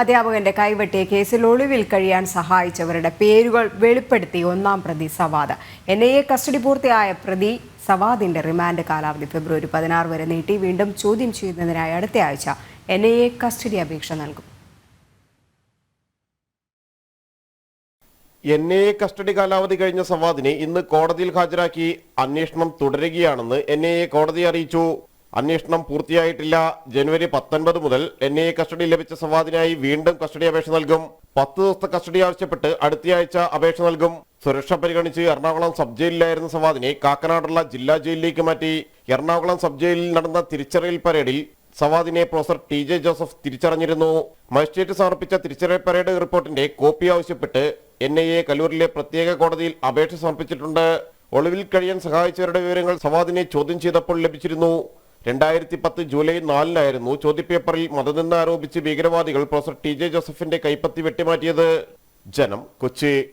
അധ്യാപകന്റെ കൈവെട്ടിയ കേസിൽ ഒളിവിൽ കഴിയാൻ സഹായിച്ചവരുടെ പേരുകൾ വെളിപ്പെടുത്തി ഒന്നാം പ്രതി Savad. N I A custody പൂർത്തിയായ പ്രതി സവാദിന്റെ റിമാൻഡ് കാലാവധി ഫെബ്രുവരി പതിനാറ് വരെ നീട്ടി. വീണ്ടും ചോദ്യം ചെയ്യുന്നതിനായി അടുത്ത ആഴ്ച എൻ ഐ എ കസ്റ്റഡി അപേക്ഷ നൽകും. എൻ ഐ എ കസ്റ്റഡി കാലാവധി കഴിഞ്ഞ സവാദിനെ ഇന്ന് കോടതിയിൽ ഹാജരാക്കി അന്വേഷണം തുടരുകയാണെന്ന് എൻ ഐ എ കോടതി അറിയിച്ചു. അന്വേഷണം പൂർത്തിയായിട്ടില്ല. ജനുവരി പത്തൊൻപത് മുതൽ എൻ ഐ കസ്റ്റഡി ലഭിച്ച സവാദിനായി വീണ്ടും കസ്റ്റഡി അപേക്ഷ നൽകും. പത്ത് ദിവസത്തെ കസ്റ്റഡി ആവശ്യപ്പെട്ട് അടുത്തയാഴ്ച അപേക്ഷ നൽകും. സുരക്ഷ പരിഗണിച്ച് എറണാകുളം സബ് ജയിലിലായിരുന്ന സവാദിനെ കാക്കനാടുള്ള ജില്ലാ ജയിലിലേക്ക് മാറ്റി. എറണാകുളം സബ് ജയിലിൽ നടന്ന തിരിച്ചറിയൽ പരേഡിൽ സവാദിനെ പ്രൊഫസർ ടി ജെ ജോസഫ് തിരിച്ചറിഞ്ഞിരുന്നു. മജിസ്ട്രേറ്റ് സമർപ്പിച്ച തിരിച്ചറിയൽ പരേഡ് റിപ്പോർട്ടിന്റെ കോപ്പി ആവശ്യപ്പെട്ട് എൻ ഐ എ കല്ലൂരിലെ പ്രത്യേക കോടതിയിൽ അപേക്ഷ സമർപ്പിച്ചിട്ടുണ്ട്. ഒളിവിൽ കഴിയാൻ സഹായിച്ചവരുടെ വിവരങ്ങൾ സവാദിനെ ചോദ്യം ചെയ്തപ്പോൾ ലഭിച്ചിരുന്നു. രണ്ടായിരത്തി പത്ത് ജൂലൈ നാലിനായിരുന്നു ചോദ്യപേപ്പറിൽ മതനിന്ന് ആരോപിച്ച് ഭീകരവാദികൾ പ്രൊഫസർ ടി ജെ ജോസഫിന്റെ കൈപ്പത്തി വെട്ടിമാറ്റിയത്. ജനം കൊച്ചി.